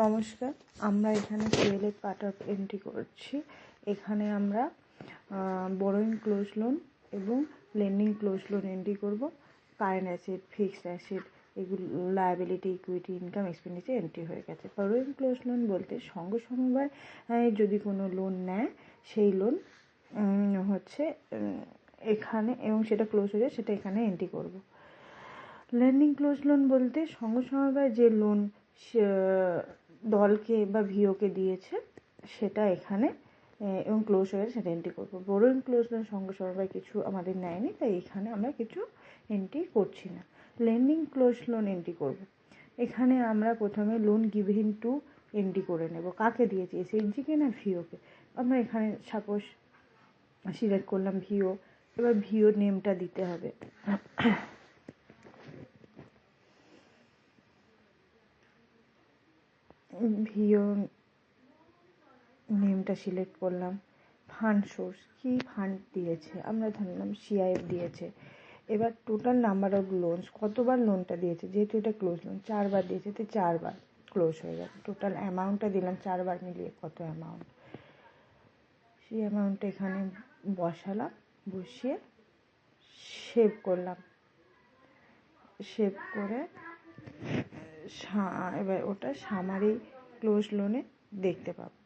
নমস্কার, আমরা এখানে সিএলএফ পার্ট অফ এন্ট্রি করছি। এখানে আমরা বড়োইন ক্লোজ লোন এবং লেন্ডিং ক্লোজ লোন এন্ট্রি করব। কারেন্ট অ্যাসেট ফিক্সড অ্যাসেট এগুলো liability equity income expenditure entry হয়ে গেছে। বড়োইন ক্লোজ লোন বলতে সঙ্গ সমবায় যদি কোনো লোন নেয়, সেই লোন হচ্ছে এখানে, এবং সেটা ক্লোজ হয়ে যায়, সেটা এখানে এন্ট্রি করব। লেন্ডিং ক্লোজ লোন বলতে সঙ্গ সমবায় যে লোন দলকে বা ভিওকে দিয়েছে, সেটা এখানে এবং ক্লোজ হয়ে সেটা এন্ট্রি করব। বোরোইং ক্লোজ লোন সঙ্গে সমবায় কিছু আমাদের নেয়নি, তাই এখানে আমরা কিছু এন্ট্রি করছি না। লেন্ডিং ক্লোজ লোন এন্ট্রি করব। এখানে আমরা প্রথমে লোন গিভিং টু এন্ট্রি করে নেব। কাকে দিয়েছি? এসএইচজিকে না ভিওকে? আমরা এখানে সাপোজ সিলেক্ট করলাম ভিও, এবার ভিও নেমটা দিতে হবে। ভিও নেমটা সিলেক্ট করলাম। ফান্ড সোর্স কী ফান্ড দিয়েছে? আমরা ধরলাম সিআইএফ দিয়েছে। এবার টোটাল নাম্বার অফ লোনস কতবার লোনটা দিয়েছে? যেহেতু এটা ক্লোজ লোন চারবার দিয়েছে, তো চারবার ক্লোজ হয়ে গেছে টোটাল অ্যামাউন্টটা দিলাম, চারবার মিলিয়ে কত অ্যামাউন্ট সেই অ্যামাউন্টটা এখানে বসালাম, বসিয়ে সেভ করলাম। সেভ করে এবার ওটা সামারি ক্লোজ লোনে দেখতে পাবো।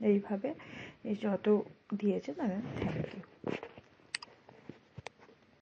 এইভাবে এই যত দিয়েছে তাদের থ্যাংক ইউ